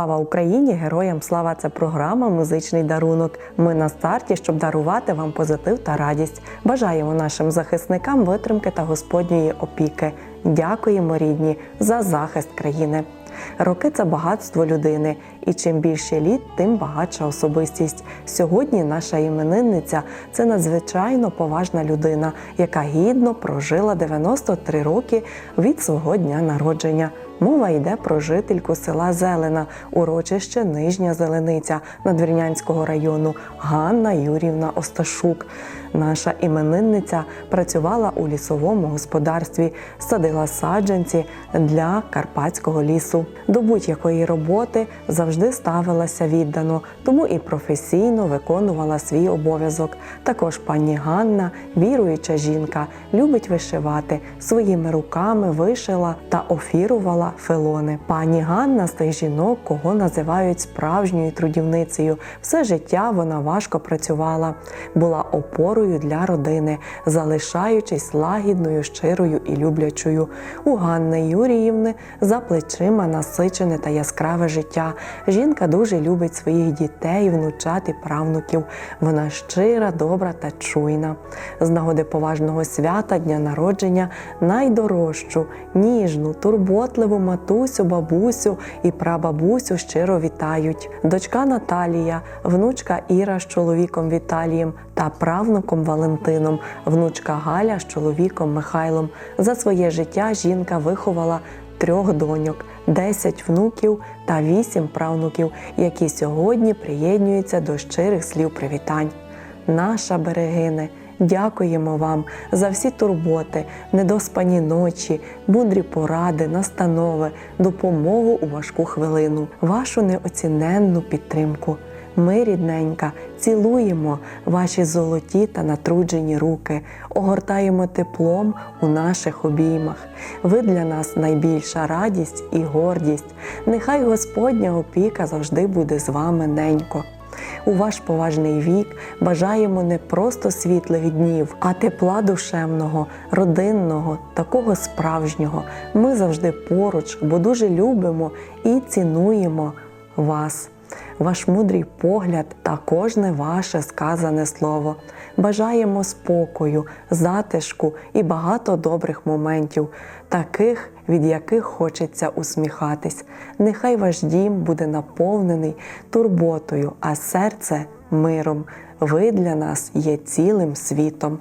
Слава Україні! Героям слава! Це програма Музичний дарунок. Ми на старті, щоб дарувати вам позитив та радість. Бажаємо нашим захисникам витримки та господньої опіки. Дякуємо, рідні, за захист країни. Роки це багатство людини, і чим більше літ, тим багатша особистість. Сьогодні наша іменинниця це надзвичайно поважна людина, яка гідно прожила 93 роки від свого дня народження. Мова йде про жительку села Зелена, урочище Нижня Зелениця Надвірнянського району Ганна Юрівна Осташук. Наша іменинниця працювала у лісовому господарстві, садила саджанці для карпатського лісу. До будь-якої роботи завжди ставилася віддано, тому і професійно виконувала свій обов'язок. Також пані Ганна, віруюча жінка, любить вишивати своїми руками вишила та офірувала фелони. Пані Ганна з тих жінок, кого називають справжньою трудівницею. Все життя вона важко працювала, була опорою для родини, залишаючись лагідною, щирою і люблячою. У Ганни Юріївни за плечима насичене та яскраве життя. Жінка дуже любить своїх дітей, внучат і правнуків. Вона щира, добра та чуйна. З нагоди поважного свята, дня народження, найдорожчу, ніжну, турботливу матусю, бабусю і прабабусю щиро вітають. Дочка Наталія, внучка Іра з чоловіком Віталієм та правнуком Валентином, внучка Галя з чоловіком Михайлом. За своє життя жінка виховала трьох доньок, 10 внуків та 8 правнуків, які сьогодні приєднуються до щирих слів привітань. Наша берегине, дякуємо вам за всі турботи, недоспані ночі, мудрі поради, настанови, допомогу у важку хвилину, вашу неоціненну підтримку. Ми, рідненька, цілуємо ваші золоті та натруджені руки, огортаємо теплом у наших обіймах. Ви для нас найбільша радість і гордість. Нехай Господня опіка завжди буде з вами, ненько. У ваш поважний вік бажаємо не просто світлих днів, а тепла душевного, родинного, такого справжнього. Ми завжди поруч, бо дуже любимо і цінуємо вас. Ваш мудрий погляд та кожне ваше сказане слово. Бажаємо спокою, затишку і багато добрих моментів, таких, від яких хочеться усміхатись. Нехай ваш дім буде наповнений турботою, а серце миром. Ви для нас є цілим світом.